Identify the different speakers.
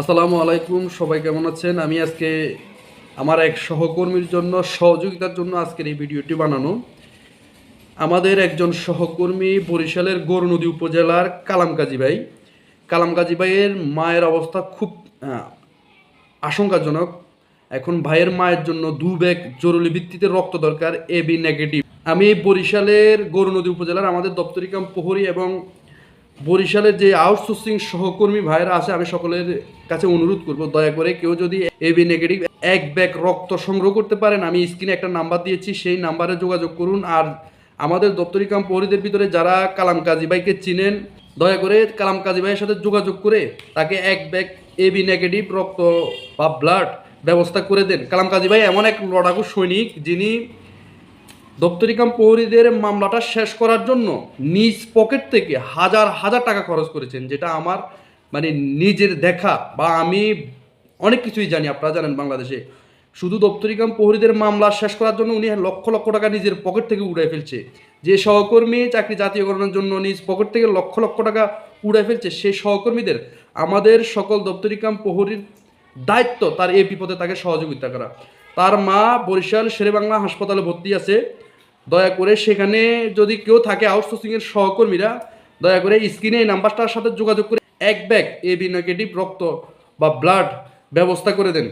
Speaker 1: আসসালামু আলাইকুম, সবাই কেমন আছেন? আমি আজকে আমার এক সহকর্মীর জন্য, সহযোগিতার জন্য আজকের এই ভিডিওটি বানানো। আমাদের একজন সহকর্মী বরিশালের গৌরনদী উপজেলার কালামকাজী ভাই। কালামকাজী ভাইয়ের মায়ের অবস্থা খুব আশঙ্কাজনক। এখন ভাইয়ের মায়ের জন্য দু ব্যাগ জরুরি ভিত্তিতে রক্ত দরকার, এ বি নেগেটিভ। আমি বরিশালের গৌরনদী উপজেলার আমাদের দপ্তরি কাম প্রহরী এবং বরিশালের যে আউটসোর্সিং সহকর্মী ভাইয়েরা আছে, আমি সকলের কাছে অনুরোধ করব, দয়া করে কেউ যদি এবি নেগেটিভ এক ব্যাগ রক্ত সংগ্রহ করতে পারেন, আমি স্ক্রিনে একটা নাম্বার দিয়েছি, সেই নাম্বারে যোগাযোগ করুন। আর আমাদের দপ্তরি কাম প্রহরীদের ভিতরে যারা কালাম কাজী ভাইকে চিনেন, দয়া করে কালাম কাজী ভাইয়ের সাথে যোগাযোগ করে তাকে এক ব্যাগ এবি নেগেটিভ রক্ত বা ব্লাড ব্যবস্থা করে দেন। কালাম কাজী ভাই এমন এক লড়াকু সৈনিক, যিনি দপ্তরিকাম প্রহরীদের মামলাটা শেষ করার জন্য নিজ পকেট থেকে হাজার হাজার টাকা খরচ করেছেন, যেটা আমার মানে নিজের দেখা বা আমি অনেক কিছুই জানি, আপনারা জানেন বাংলাদেশে। শুধু দপ্তরিকাম প্রহরীদের মামলা শেষ করার জন্য উনি লক্ষ লক্ষ টাকা নিজের পকেট থেকে উড়াই ফেলছে। যে সহকর্মী চাকরি জাতীয়করণের জন্য নিজ পকেট থেকে লক্ষ লক্ষ টাকা উড়াই ফেলছে সেই সহকর্মীদের আমাদের সকল দপ্তরিকাম প্রহরীর দায়িত্ব তার এই বিপদে তাকে সহযোগিতা করা। তার মা বরিশাল শেরেবাংলা হাসপাতালে ভর্তি আছে। দয়া করে সেখানে যদি কেউ থাকে আউটসোর্সিংয়ের সহকর্মীরা, দয়া করে স্ক্রিনে এই নাম্বারটার সাথে যোগাযোগ করে এক ব্যাগ এ বি নেগেটিভ রক্ত বা ব্লাড ব্যবস্থা করে দেন।